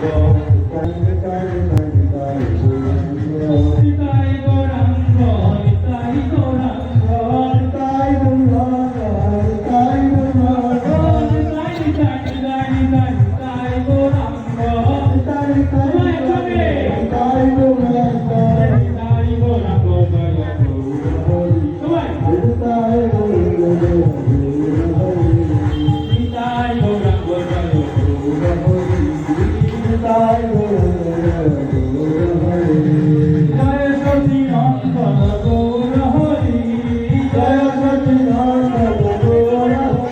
Bom,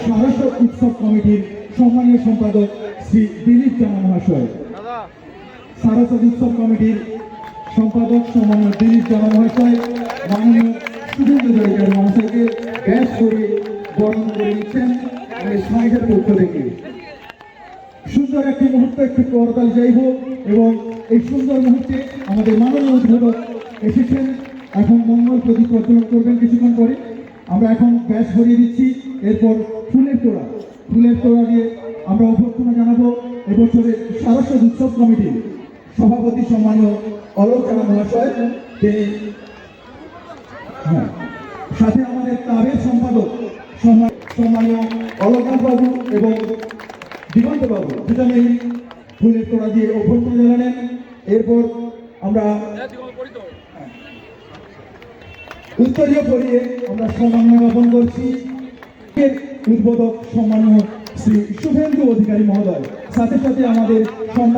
সহস্র উৎসব কমিটির সম্পাদক শ্রী দিলীপ জানা মহাশয়। সারস্বত উৎসব বরণ করে থেকে। সুন্দর একটি মুহূর্ত, একটি করতাল যাই হোক, এবং এই সুন্দর মুহূর্তে আমাদের মাননীয় উদ্বোধক এসেছেন। এখন মঙ্গল প্রদীপ প্রজ্বলন করবেন কিছুক্ষণ পরে। আমরা এখন ব্যাস ভরিয়ে দিচ্ছি। এরপর ফুলের তোড়া। ফুলের তোড়া দিয়ে আমরা অভ্যর্থনা জানাব এবছরের সারস্বত উৎসব কমিটির সভাপতি সম্মানীয় অলোক মহাশয়। হ্যাঁ সাথে আমাদের ক্লাবের সম্পাদক সম্মান- সম্মানীয় অলকার বাবু এবং ফুলের তোড়া দিয়ে জানালেন। এরপর আমরা উত্তরীয় পরিয়ে আমরা সম্মান জ্ঞাপন করছি। উদ্বোধক সম্মানীয় শ্রী শুভেন্দু অধিকারী মহোদয়, সাথে সাথে আমাদের সম্মান